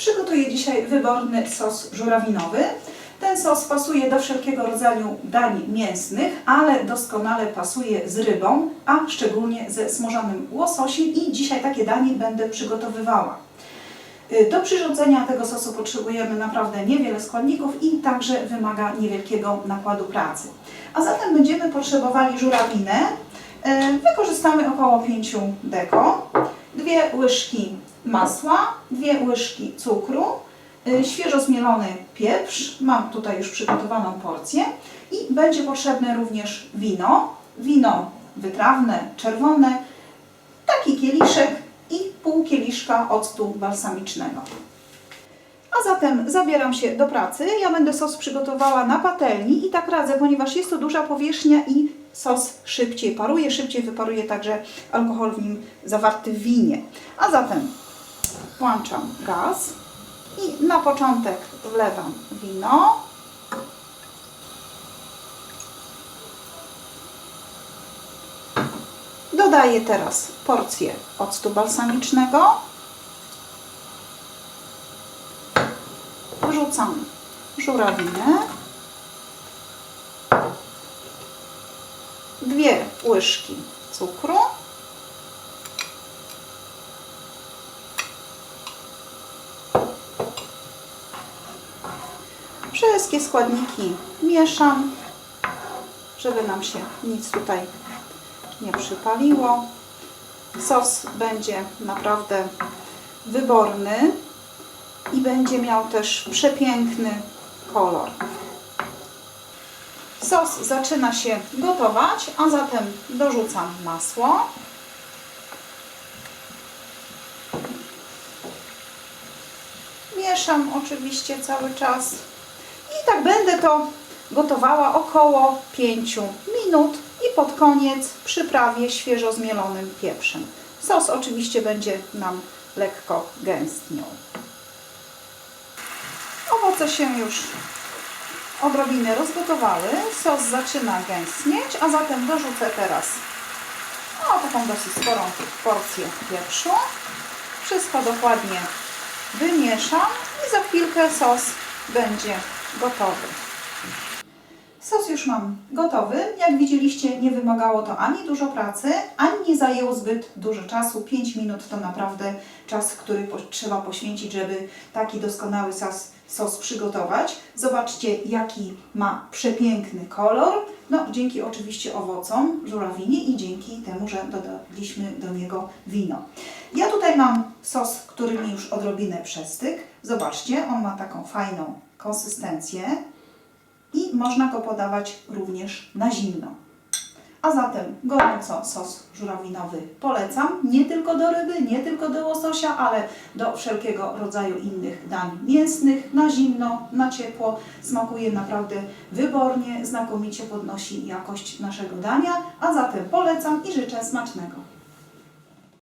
Przygotuję dzisiaj wyborny sos żurawinowy. Ten sos pasuje do wszelkiego rodzaju dań mięsnych, ale doskonale pasuje z rybą, a szczególnie ze smażonym łososiem i dzisiaj takie danie będę przygotowywała. Y, Do przyrządzenia tego sosu potrzebujemy naprawdę niewiele składników i także wymaga niewielkiego nakładu pracy. A zatem będziemy potrzebowali żurawinę. Y, Wykorzystamy około 5 deko, dwie łyżki masła, dwie łyżki cukru, y, świeżo zmielony pieprz, mam tutaj już przygotowaną porcję i będzie potrzebne również wino, wino wytrawne, czerwone, taki kieliszek i pół kieliszka octu balsamicznego. A zatem zabieram się do pracy. Ja będę sos przygotowała na patelni i tak radzę, ponieważ jest to duża powierzchnia i sos szybciej paruje, szybciej wyparuje także alkohol w nim zawarty w winie. A zatem włączam gaz i na początek wlewam wino. Dodaję teraz porcję octu balsamicznego. Wrzucam żurawinę. Dwie łyżki cukru. Wszystkie składniki mieszam, żeby nam się nic tutaj nie przypaliło. Sos będzie naprawdę wyborny i będzie miał też przepiękny kolor. Sos zaczyna się gotować, a zatem dorzucam masło. Mieszam oczywiście cały czas i tak będę to gotowała około 5 minut i pod koniec przyprawię świeżo zmielonym pieprzem. Sos oczywiście będzie nam lekko gęstniał. Owoce się już odrobinę rozgotowały. Sos zaczyna gęstnieć, a zatem dorzucę teraz o, taką dosyć sporą porcję pieprzu. Wszystko dokładnie wymieszam i za chwilkę sos będzie gotowy. Sos już mam gotowy. Jak widzieliście, nie wymagało to ani dużo pracy, ani nie zajęło zbyt dużo czasu. 5 minut to naprawdę czas, który trzeba poświęcić, żeby taki doskonały sos, sos przygotować. Zobaczcie, jaki ma przepiękny kolor. No, dzięki oczywiście owocom, żurawinie i dzięki temu, że dodaliśmy do niego wino. Ja tutaj mam sos, który mi już odrobinę przestyk. Zobaczcie, on ma taką fajną konsystencję i można go podawać również na zimno. A zatem gorąco sos żurawinowy polecam nie tylko do ryby, nie tylko do łososia, ale do wszelkiego rodzaju innych dań mięsnych, na zimno, na ciepło. Smakuje naprawdę wybornie, znakomicie podnosi jakość naszego dania, a zatem polecam i życzę smacznego.